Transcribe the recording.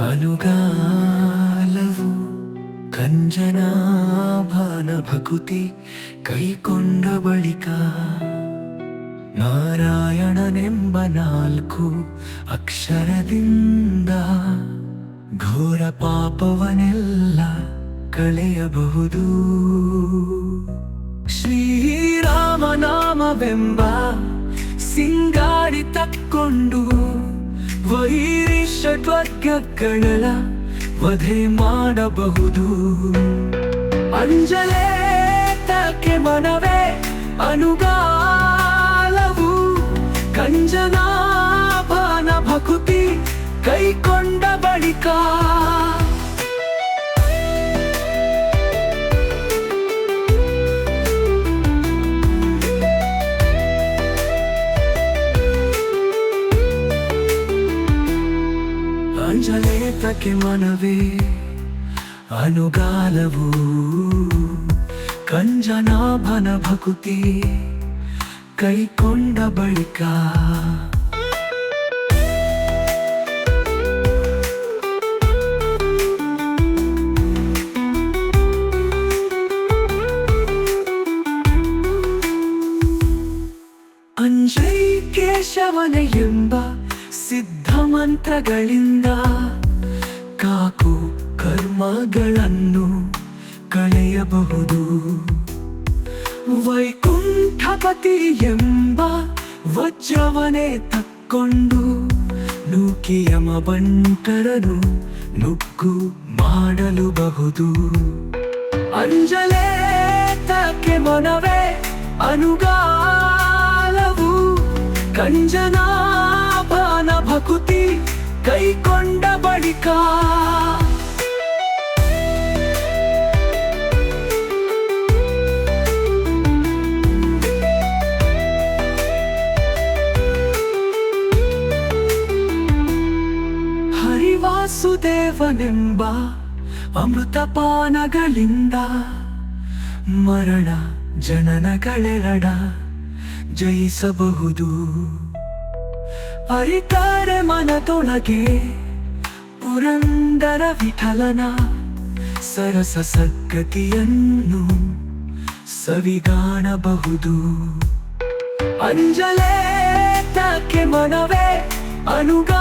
ಅನುಗಾಲವು ಕಂಜನಾಭಾನ ಭಕುತಿ ಕೈಕೊಂಡ ಬಳಿಕ ನಾರಾಯಣನೆಂಬ ನಾಲ್ಕು ಅಕ್ಷರದಿಂದ ಘೋರ ಪಾಪವನೆಲ್ಲ ಕಳೆಯಬಹುದು. ಶ್ರೀರಾಮನಾಮವೆಂಬ ಸಿಂಗಾಡಿ ವೈರಿ ಷಟ್ವರ್ಗಗಳ ವಧೆ ಮಾಡಬಹುದು. ಅಂಜಲೇ ತಕ್ಕೆ ಮನವೇ ಅನುಗಾಲವು ಅಂಜಲೇತಕ್ಕೆ ಮನವೇ? ಅನುಗಾಲವು? ಕಂಜನಾಭನ ಭಕುತಿ? ಕೈಕೊಂಡ ಬಳಿಕ? ಅಂಜೈ ಕೇಶವನ ಎಂಬ ಸಿದ್ಧ ಮಂತ್ರಗಳಿಂದ ಕಾಕು ಕರ್ಮಗಳನ್ನು ಕಳೆಯಬಹುದು. ವೈಕುಂಠಪತಿ ಎಂಬ ವಜ್ರವನೇ ತಕ್ಕೊಂಡು ನೂಕಿಯಮ ಬಂಟರನು ನುಗ್ಗು ಮಾಡಲುಬಹುದು ಅಂಜಲೇ ತಕ್ಕೆ ಮನವೇ ಅನುಗಾಲವು, ಕಂಜನಾಭಾನ ಭಕುತಿ ಕೈಕೊಂಡ ಬಳಿಕ ಹರಿವಾಸುದೇವನೆಂಬ ಅಮೃತಪಾನಗಳಿಂದ ಮರಣ ಜನನಗಳೆರಡ ಜಯಿಸಬಹುದು. ಅರಿತಾರೆ ಮನದೊಳಗೆ ಪುರಂದರ ವಿಠಲನ ಸರಸ ಸದ್ಗತಿಯನ್ನು ಸವಿಗಾಣಬಹುದು. ಅಂಜಲೇ ತಕ್ಕೆ ಮನವೇ ಅನುಗಾಲವು